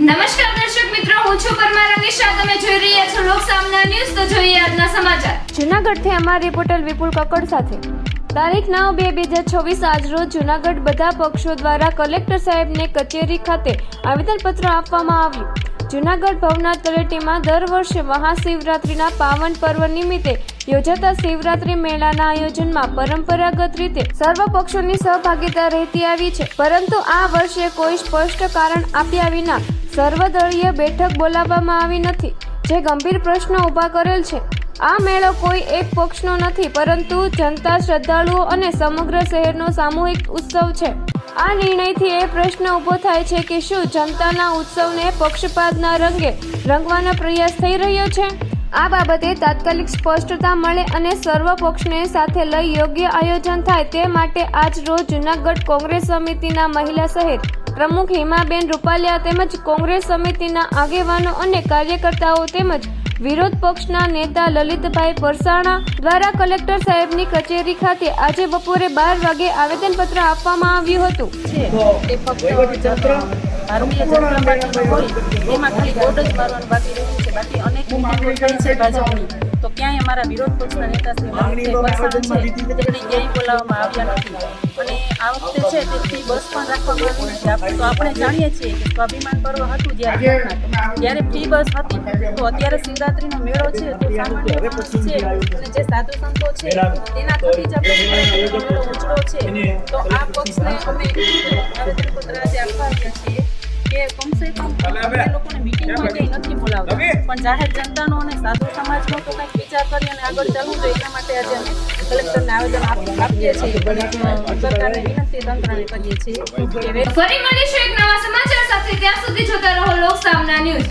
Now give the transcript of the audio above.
નમસ્કાર દર્શક મિત્રો, હું છું પરમાર અનિશા. તમે જોઈ રહ્યા છો લોક સામના ન્યૂઝ. તો જોઈએ આજના સમાચાર. જૂનાગઢથી અમારા રિપોર્ટર વિપુલ કક્કડ સાથે. તારીખ નવ બે બે હજાર છવ્વીસ આજરોજ જૂનાગઢ બધા પક્ષો દ્વારા કલેક્ટર સાહેબને કચેરી ખાતે આવેદનપત્ર આપવામાં આવ્યું. જૂનાગઢ ભવનાથ તળેટીમાં દર વર્ષે મહાશિવરાત્રિના પાવન પર્વ નિમિત્તે યોજાતા શિવરાત્રિ મેળાના આયોજનમાં પરંપરાગત રીતે સર્વ પક્ષોની સહભાગીતા રહેતી આવી છે. પરંતુ આ વર્ષે કોઈ સ્પષ્ટ કારણ આપ્યા વિના સર્વદળીય બેઠક બોલાવવામાં આવી નથી, જે ગંભીર પ્રશ્ન ઊભા કરેલ છે. આ મેળો કોઈ એક પક્ષનો નથી, પરંતુ જનતા શ્રદ્ધાળુઓ અને સમગ્ર શહેરનો સામૂહિક ઉત્સવ છે. આ નિર્ણયથી એ પ્રશ્ન ઊભો થાય છે કે શું જનતાના ઉત્સવને પક્ષપાતના રંગે રંગવાનો પ્રયાસ થઈ રહ્યો છે? આ બાબતે તાત્કાલિક સ્પષ્ટતા મળે અને સર્વ પક્ષને સાથે લઈ યોગ્ય આયોજન થાય તે માટે આજ રોજ જૂનાગઢ કોંગ્રેસ સમિતિના મહિલા શહેર પ્રમુખ હિમાબેન રૂપાલિયા તેમજ કોંગ્રેસ સમિતિના આગેવાનો અને કાર્યકર્તાઓ તેમજ વિરોધ પક્ષના નેતા લલિતભાઈ પરસાણા દ્વારા કલેક્ટર સાહેબની કચેરી ખાતે આજે બપોરે બાર વાગે આવેદનપત્ર આપવામાં આવ્યું હતું. ભારતીય જનતા પાર્ટીનો હોય, એમાં ખાલી બોર્ડ જ મારવાનું બાકી રહ્યું છે. બાકી અનેક મિટિંગો છે ભાજપની. અમારા વિરોધ પક્ષના નેતા શ્રી ક્યાંય બોલાવવામાં આવ્યા નથી. અને આ વખતે છે તેથી બસ પણ રાખવામાં આવી નથી આપણે તો આપણે જાણીએ છીએ કે સ્વાભિમાન પર્વ હતું જ્યારે જ્યારે ફ્રી બસ હતી તો અત્યારે શિવરાત્રીનો મેળો છે તો સામાન્ય છે અને જે સાધુ સંતો છે તેના થકી જ આપણે મેળો ઉછળો છે. તો આ પક્ષને અમે આવેદનપત્ર આજે આપવા આવ્યા છીએ. કે કમસે કમ એ લોકોને મિટિંગમાં ક્યાંય નથી બોલાવતા. પણ જાહેર જનતાનો અને સાધુ સમાજનો તો કંઈક વિચાર કરી અને આગળ ચાલવું જોઈએ. એના માટે આજે અમે કલેક્ટરને આવેદન આપ- આપીએ છીએ. સરકારને વિનંતી તંત્રને કરીએ છીએ ફરી મળીશું એક નવા સમાચાર સાથે. ત્યાં સુધી જોતા રહો લોક સામના